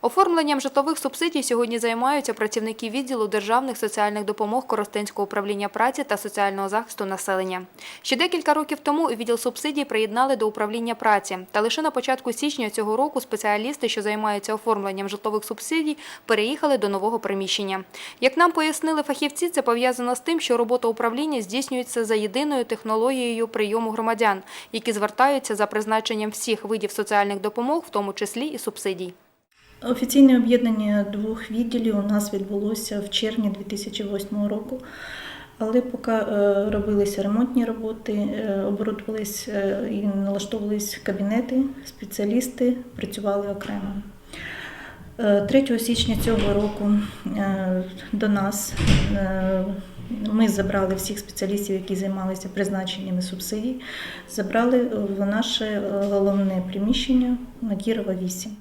Оформленням житлових субсидій сьогодні займаються працівники відділу державних соціальних допомог Коростенського управління праці та соціального захисту населення. Ще декілька років тому відділ субсидій приєднали до управління праці. Та лише на початку січня цього року спеціалісти, що займаються оформленням житлових субсидій, переїхали до нового приміщення. Як нам пояснили фахівці, це пов'язано з тим, що робота управління здійснюється за єдиною технологією прийому громадян, які звертаються за призначенням всіх видів соціальних допомог, в тому числі і субсидій. Офіційне об'єднання двох відділів у нас відбулося в червні 2008 року. Але поки е, робилися ремонтні роботи, е, оборудувались е, і налаштовувались кабінети, спеціалісти працювали окремо. Е, 3 січня цього року до нас ми забрали всіх спеціалістів, які займалися призначеннями субсидій, забрали в наше головне приміщення на Кірова 8.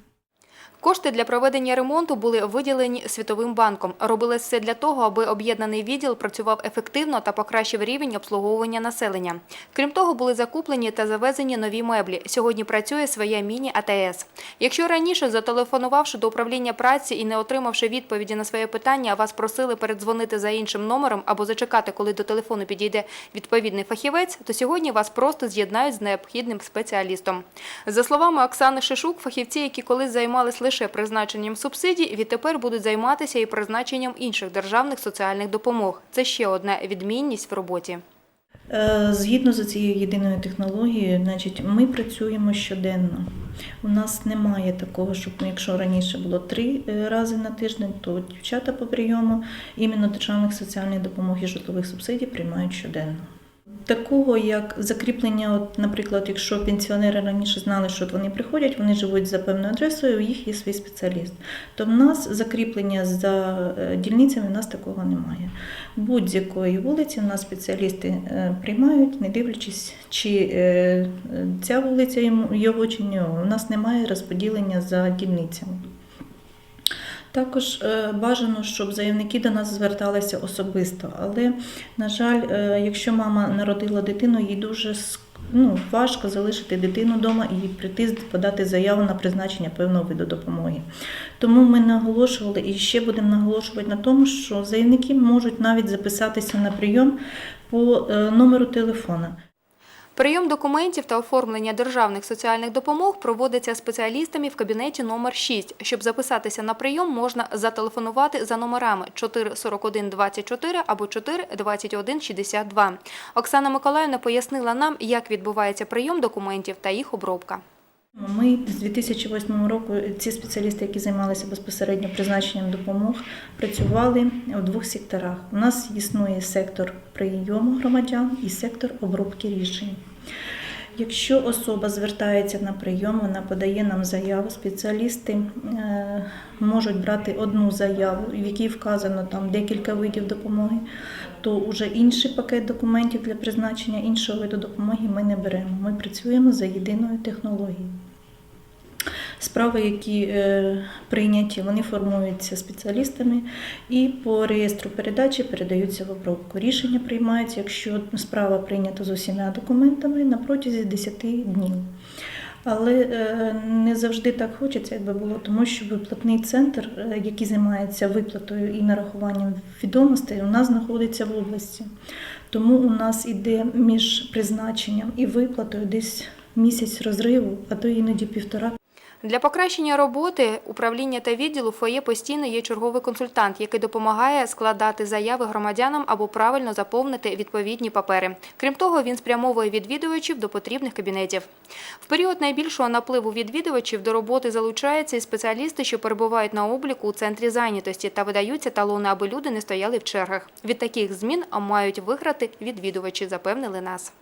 Кошти для проведення ремонту були виділені Світовим банком. Робилось все для того, аби об'єднаний відділ працював ефективно та покращив рівень обслуговування населення. Крім того, були закуплені та завезені нові меблі. Сьогодні працює своя міні-АТС. Якщо раніше, зателефонувавши до управління праці і не отримавши відповіді на своє питання, вас просили передзвонити за іншим номером або зачекати, коли до телефону підійде відповідний фахівець, то сьогодні вас просто з'єднають з необхідним спеціалістом. За словами Оксани Шишук, фахівці, які колись займались лише призначенням субсидій, відтепер будуть займатися і призначенням інших державних соціальних допомог. Це ще одна відмінність в роботі. Е, Згідно з цією єдиною технологією, значить, ми працюємо щоденно. У нас немає такого, щоб ну, якщо раніше було три е, рази на тиждень, то дівчата по прийому іменно державних соціальних допомог і житлових субсидій приймають щоденно. Такого як закріплення, от, наприклад, якщо пенсіонери раніше знали, що вони приходять, вони живуть за певною адресою, у їх є свій спеціаліст. То в нас закріплення за е, дільницями, в нас такого немає. Будь-якої вулиці в нас спеціалісти е, приймають, не дивлячись, чи е, ця вулиця його чи ні. У нас немає розподілення за дільницями. Також е, бажано, щоб заявники до нас зверталися особисто. Але, на жаль, е, якщо мама народила дитину, їй дуже ну, важко залишити дитину вдома і прийти подати заяву на призначення певного виду допомоги. Тому ми наголошували і ще будемо наголошувати на тому, що заявники можуть навіть записатися на прийом по е, номеру телефона. Прийом документів та оформлення державних соціальних допомог проводиться спеціалістами в кабінеті номер 6. Щоб записатися на прийом, можна зателефонувати за номерами 4 41 24 або 4 21 62. Оксана Миколаївна пояснила нам, як відбувається прийом документів та їх обробка. Ми з 2008 року ці спеціалісти, які займалися безпосередньо призначенням допомог, працювали в двох секторах. У нас існує сектор прийому громадян і сектор обробки рішень. Якщо особа звертається на прийом, вона подає нам заяву. Спеціалісти е, можуть брати одну заяву, в якій вказано там декілька видів допомоги, то вже інший пакет документів для призначення іншого виду допомоги ми не беремо. Ми працюємо за єдиною технологією. Справи, які е, прийняті, вони формуються спеціалістами і по реєстру передачі передаються в обробку. Рішення приймаються, якщо справа прийнята з усіма документами на протязі 10 днів. Але е, не завжди так хочеться, якби було, тому що виплатний центр, е, який займається виплатою і нарахуванням відомостей, у нас знаходиться в області. Тому у нас іде між призначенням і виплатою десь місяць розриву, а то іноді півтора Для покращення роботи управління та відділу ФОЄ постійно є черговий консультант, який допомагає складати заяви громадянам або правильно заповнити відповідні папери. Крім того, він спрямовує відвідувачів до потрібних кабінетів. В період найбільшого напливу відвідувачів до роботи залучаються і спеціалісти, що перебувають на обліку у центрі зайнятості та видаються талони, аби люди не стояли в чергах. Від таких змін мають виграти відвідувачі, запевнили нас.